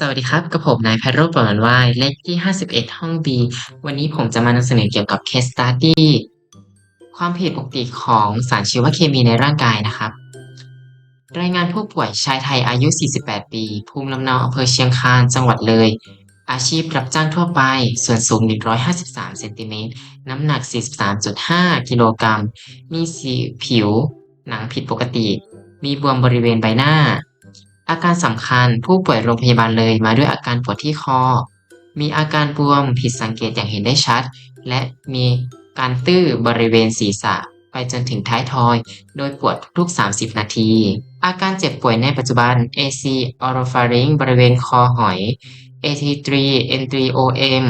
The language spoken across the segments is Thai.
สวัสดีครับ กับผมนายไพโรจน์ปรนวายเลขที่ 51 ห้อง B วันนี้ผมจะมานำเสนอเกี่ยวกับ Case Study ความผิดปกติของสารชีวเคมีในร่างกายนะครับ รายงานผู้ป่วยชายไทยอายุ 48 ปี ภูมิลำเนาอำเภอเชียงคาน จังหวัดเลย อาชีพรับจ้างทั่วไป ส่วนสูง 153 เซนติเมตร น้ำหนัก 43.5 กิโลกรัม มีสีผิว หนังผิดปกติ มีบวมบริเวณใบหน้า อาการสำคัญผู้ป่วยโรงพยาบาลเลยมาด้วยอาการปวดที่คอ มีอาการบวมผิดสังเกตอย่างเห็นได้ชัด และมีการตื้อบริเวณศีรษะไปจนถึงท้ายทอย โดยปวดทุก 30 นาที อาการเจ็บป่วยในปัจจุบัน AC oropharynx บริเวณคอหอย AT3 N3OM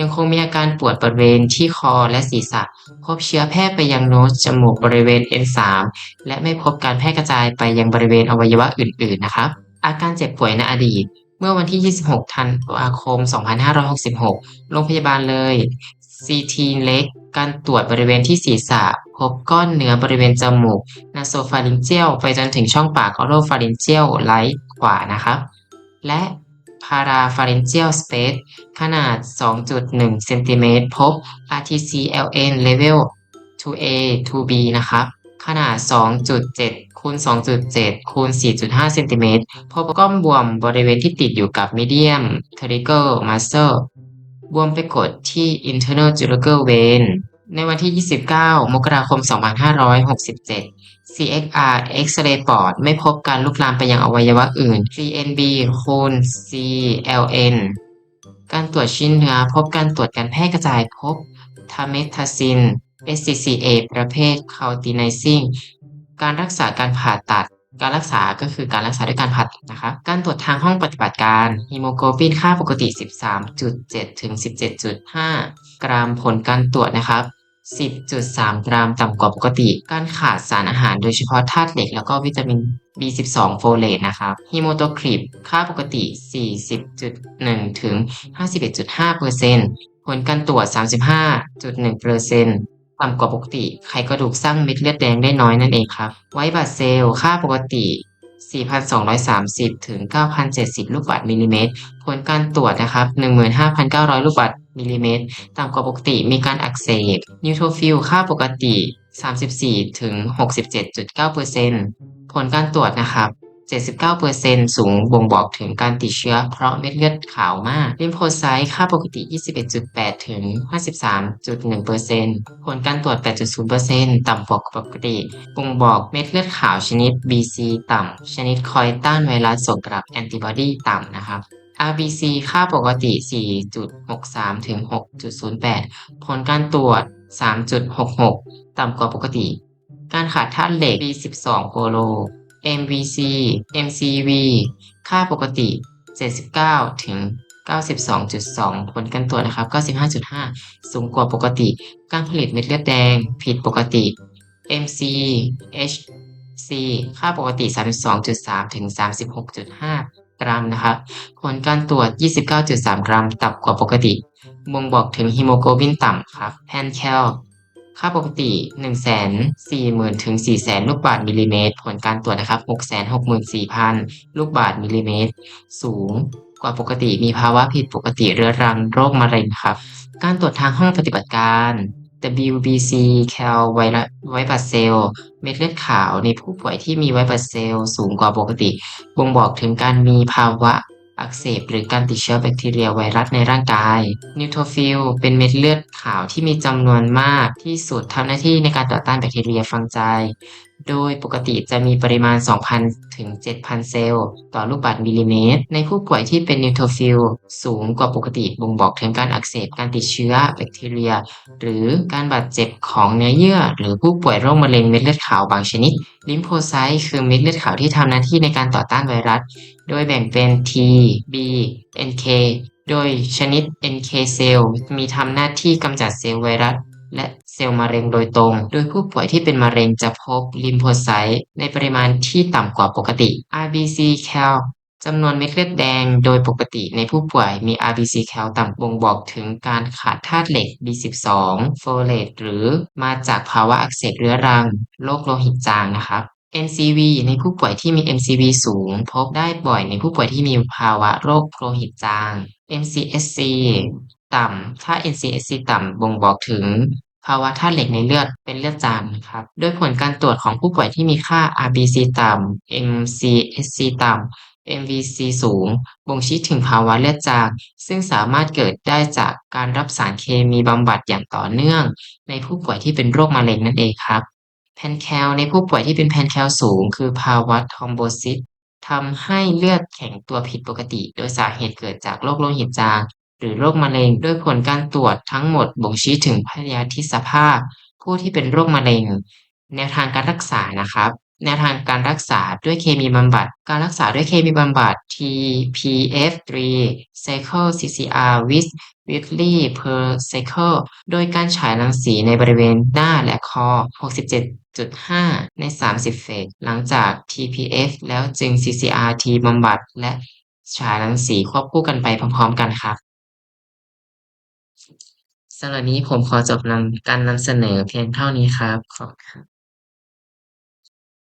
ยังคงมีอาการปวดบริเวณที่คอและศีรษะ พบเชื้อแพร่ไปยังโนสจมูกบริเวณ N3 และไม่พบการแพร่กระจายไปยังบริเวณอวัยวะอื่น ๆ นะครับ อาการเจ็บป่วยในอดีต เมื่อวันที่ 26 ธันวาคม 2566 โรงพยาบาลเลย CT เล็ก การตรวจบริเวณที่ศีรษะ พบก้อนเนื้อบริเวณจมูก nasopharyngeal ไปจนถึงช่องปาก oropharyngeal ไลท์ขวานะครับ และ parapharyngeal space ขนาด 2.1 เซนติเมตร พบ RTCLN level 2A 2B นะครับ ขนาด 2.7คูณ2.7คูณ4.5 เซนติเมตร พบก้อนบวมบริเวณที่ติดอยู่กับ medium thecal muscle บวมไปกดที่ internal jugular vein ในวันที่ 29 มกราคม 2567 CXR เอ็กซเรย์ปอดไม่พบการลุกลามไปยังอวัยวะอื่น CNB คูณ CLN การตรวจชิ้นเนื้อพบการตรวจการแพร่กระจายพบทาเมทาซิน SCCA ประเภท Cautinizing การรักษาการผ่าตัด การรักษาก็คือการรักษาด้วยการผ่าตัดนะคะ การตรวจทางห้องปฏิบัติการฮีโมโกลบินค่าปกติ 13.7 ถึง 17.5 กรัมผลการตรวจนะครับ 10.3 กรัมต่ำกว่าปกติ การขาดสารอาหารโดยเฉพาะธาตุเหล็กแล้วก็วิตามิน B12 โฟเลตนะครับฮีโมโตคริปค่าปกติ 40.1 ถึง 51.5%ผลการตรวจ 35.1%ต่ำกว่าปกติ ไขกระดูกสร้างเม็ดเลือดแดงได้น้อยนั่นเองครับ ไวบัตเซลค่าปกติ 4,230 ถึง 9,070 ลูกบาศก์มิลลิเมตร ผลการตรวจนะครับ 15,900 ลูกบาศก์มิลลิเมตร ต่ำกว่าปกติ มีการอักเสบ นิวโทรฟิลค่าปกติ 34 ถึง 67.9%ผลการตรวจนะครับ 79%สูงบ่งบอกถึงการติดเชื้อเพราะเม็ดเลือดขาวมากลิมโฟไซต์ค่าปกติ 21.8 ถึง 53.1%ผลการตรวจ 8.0%ต่ำกว่าปกติบ่งบอกเม็ดเลือดขาวชนิด BC ต่ำ ชนิดคอยต้านไวรัสส่งกลับแอนติบอดีต่ำนะครับ RBC ค่าปกติ 4.63 ถึง 6.08 ผลการตรวจ 3.66 ต่ำกว่าปกติ การขาดธาตุเหล็ก B12 โคโล MVC MCV ค่าปกติ 79 ถึง 92.2 ผลการตรวจนะครับ 95.5 สูงกว่าปกติ การผลิตเม็ดเลือดแดง ผิดปกติ MCHC ค่าปกติ 32.3 ถึง 36.5 กรัมนะครับ ผลการตรวจ 29.3 กรัม ต่ำกว่าปกติ บ่งบอกถึงฮีโมโกลบินต่ำครับ แพนแคล ค่าปกติ 140,000ถึง400,000 ลูกบาศก์มิลลิเมตร ผลการตรวจนะครับ 664,000 ลูกบาศก์มิลลิเมตร สูงกว่าปกติมีภาวะผิดปกติเรื้อรังโรคมะเร็งครับ การตรวจทางห้องปฏิบัติการ WBC แคลไวรัสไวบัสเซลเม็ดเลือดขาวในผู้ป่วยที่มีไวบัสเซลสูงกว่าปกติ บ่งบอกถึงการมีภาวะ อักเสบหรือการติดเชื้อแบคทีเรียไวรัสในร่างกาย นิวโทรฟิลเป็นเม็ดเลือดขาวที่มีจำนวนมากที่สุดทำหน้าที่ในการต่อต้านแบคทีเรียฟังใจ โดยปกติจะมีปริมาณ 2,000 ถึง 7,000 เซลล์ต่อลูกบาศก์มิลลิเมตร ในผู้ป่วยที่เป็นนิวโทรฟิลสูงกว่าปกติบ่งบอกถึงการอักเสบการติดเชื้อแบคทีเรีย หรือการบาดเจ็บของเนื้อเยื่อ หรือผู้ป่วยโรคมะเร็งเม็ดเลือดขาวบางชนิด ลิมโฟไซต์คือเม็ดเลือดขาวที่ทำหน้าที่ในการต่อต้านไวรัส โดยแบ่งเป็น T B NK โดยชนิด NK เซลล์มีทำหน้าที่กำจัดเซลล์ไวรัสและเซลล์มะเร็งโดยตรง โดยผู้ป่วยที่เป็นมะเร็งจะพบลิมโฟไซต์ในปริมาณที่ต่ำกว่าปกติ RBC cal จำนวนเม็ดเลือดแดงโดยปกติในผู้ป่วยมี RBC cal ต่ำบ่งบอกถึงการขาดธาตุเหล็ก B12 โฟเลตหรือมาจากภาวะอักเสบเรื้อรังโรคโลหิตจางนะครับ NCV ในผู้ป่วยที่มี MCV สูง พบได้บ่อยในผู้ป่วยที่มีภาวะโรคโลหิตจาง MCSC ต่ำ ถ้า MCSC ต่ำบ่งบอกถึง ภาวะธาตุเหล็กในเลือดเป็นเลือดจางนะครับ โดยผลการตรวจของผู้ป่วยที่มีค่า RBC ต่ำ MCSC ต่ำ MVC สูง บ่งชี้ถึงภาวะเลือดจาง ซึ่งสามารถเกิดได้จากการรับสารเคมีบำบัดอย่างต่อเนื่อง ในผู้ป่วยที่เป็นโรคมะเร็งนั่นเองครับ Pan-Cal ในผู้ป่วยที่เป็น Pan-Cal สูง คือภาวะทอมโบซิสทำให้เลือดแข็งตัวผิดปกติ โดยสาเหตุเกิดจากโรคโลหิตจาง หรือโรคมะเร็งโดยผลการตรวจทั้งหมดบ่งชี้ถึงพยาธิสภาพ ผู้ที่เป็นโรคมะเร็ง แนวทางการรักษานะครับแนวทางการรักษาด้วยเคมีบำบัด การรักษาด้วยเคมีบำบัด TPF3 cycle CCR with weekly per cycle โดยการฉายรังสีในบริเวณหน้าและคอ 67.5 ใน 30 เฟส หลังจาก TPF แล้วจึง CCRT บำบัดและฉายรังสีควบคู่กันไปพร้อมๆกันครับ สำหรับนี้ผมขอจบนำการนำเสนอเพียงเท่านี้ครับ ขอบคุณครับ